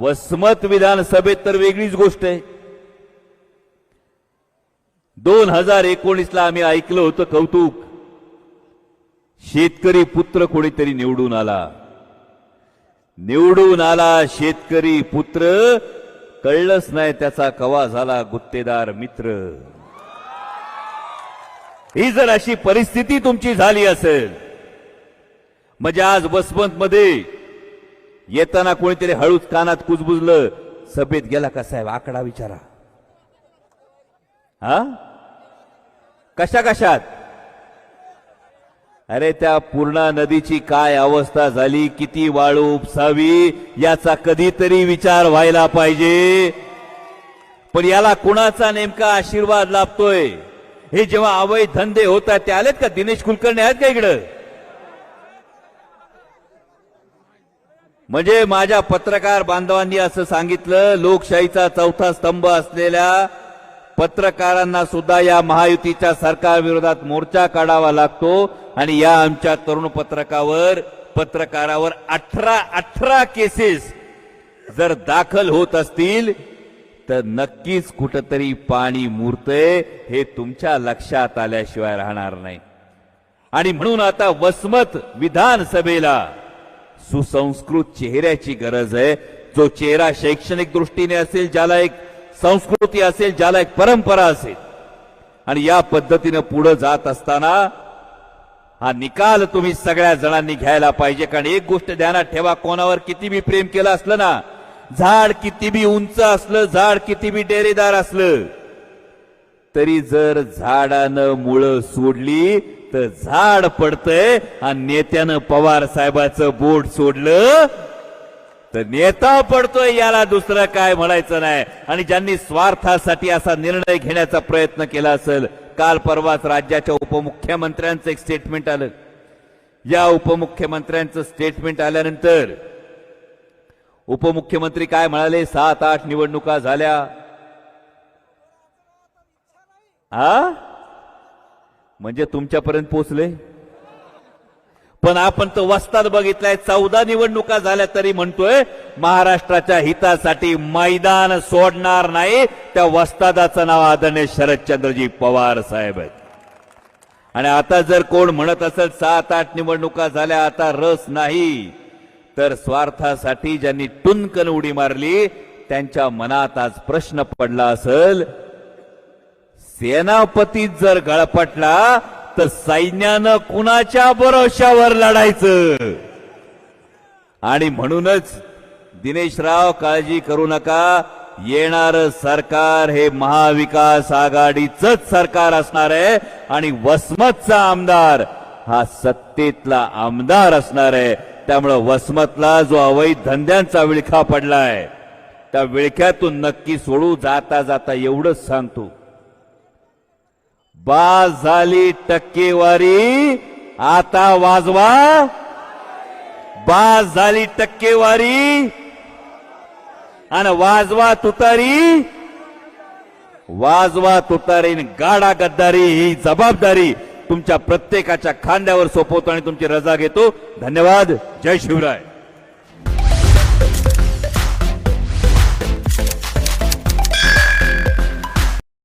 वसमत विधानसभेत तर वेगळीच गोष्ट आहे. दोन हजार एकोणीसला आम्ही ऐकलं होतं कौतुक. शेतकरी पुत्र कोणीतरी निवडून आला. निवडून आला शेतकरी पुत्र कळलंच नाही त्याचा कवा झाला गुत्तेदार मित्र. ही जर अशी परिस्थिती तुमची झाली असेल म्हणजे आज वसमत मध्ये येताना कोणीतरी हळूच कानात कुजबुजलं सभेत गेला का साहेब? आकडा विचारा. हा? कशा कशात? अरे त्या पूर्णा नदीची काय अवस्था झाली किती वाळू उपसावी याचा कधीतरी विचार व्हायला पाहिजे. पण याला कुणाचा नेमका आशीर्वाद लाभतोय? हे जेव्हा अवैध धंदे होत आहेत ते आलेत का? दिनेश कुलकर्णी आहेत का इकडं? म्हणजे माझ्या पत्रकार बांधवांनी असं सांगितलं लोकशाहीचा चौथा स्तंभ असलेल्या पत्रकारांना सुद्धा या महायुतीच्या सरकार विरोधात मोर्चा काढावा लागतो आणि या आमच्या तरुण पत्रकावर पत्रकारावर अठरा अठरा केसेस जर दाखल होत असतील तर नक्कीच कुठंतरी पाणी मुरतंय हे तुमच्या लक्षात आल्याशिवाय राहणार नाही. आणि म्हणून आता वसमत विधानसभेला सुसंस्कृत चेहऱ्याची गरज आहे. जो चेहरा शैक्षणिक दृष्टीने असेल ज्याला एक संस्कृती असेल ज्याला एक परंपरा असेल आणि या पद्धतीनं पुढे जात असताना हा निकाल तुम्ही सगळ्या जणांनी घ्यायला पाहिजे. कारण एक गोष्ट ध्यानात ठेवा कोणावर किती बी प्रेम केलं असलं ना झाड किती बी उंच असलं झाड किती बी डेरेदार असलं तरी जर झाडानं मुळं सोडली तर झाड पडतंय आणि नेत्यानं पवार साहेबाचं बोट सोडलं तर नेता पडतोय याला दुसरं काय म्हणायचं नाही. आणि ज्यांनी स्वार्थासाठी असा निर्णय घेण्याचा प्रयत्न केला असेल काल परवाच राज्याच्या उपमुख्यमंत्र्यांचं एक स्टेटमेंट आलं. या उपमुख्यमंत्र्यांचं स्टेटमेंट आल्यानंतर उपमुख्यमंत्री काय म्हणाले? सात आठ निवडणुका झाल्या. हा? म्हणजे तुमच्यापर्यंत पोचले पण आपण तर वस्तात बघितलाय चौदा निवडणुका झाल्या तरी म्हणतोय महाराष्ट्राच्या हितासाठी मैदान सोडणार नाही. त्या वस्तादाचं नाव आदरणीय शरदचंद्रजी पवार साहेब आहेत. आणि आता जर कोण म्हणत असेल सात आठ निवडणुका झाल्या आता रस नाही तर स्वार्थासाठी ज्यांनी टुनकन उडी मारली त्यांच्या मनात आज प्रश्न पडला असेल सेनापतीत जर गळपटला तर सैन्यानं कुणाच्या भरोशावर लढायचं? आणि म्हणूनच दिनेशराव काळजी करू नका. येणार सरकार हे महाविकास आघाडीच सरकार असणार आहे आणि वसमतचा आमदार हा सत्तेतला आमदार असणार आहे. त्यामुळं वसमतला जो अवैध धंद्यांचा विळखा पडलाय त्या विळख्यातून नक्की सोडू जाता जाता एवढंच सांगतो. बाज झाली टक्केवारी. आता वाजवा. बाज झाली टक्केवारी. आणि वाजवा तुतारी. वाजवा तुतारी गाडा गद्दारी ही जबाबदारी तुमच्या प्रत्येकाच्या खांद्यावर सोपवतो आणि तुमची रजा घेतो. धन्यवाद. जय शिवराय.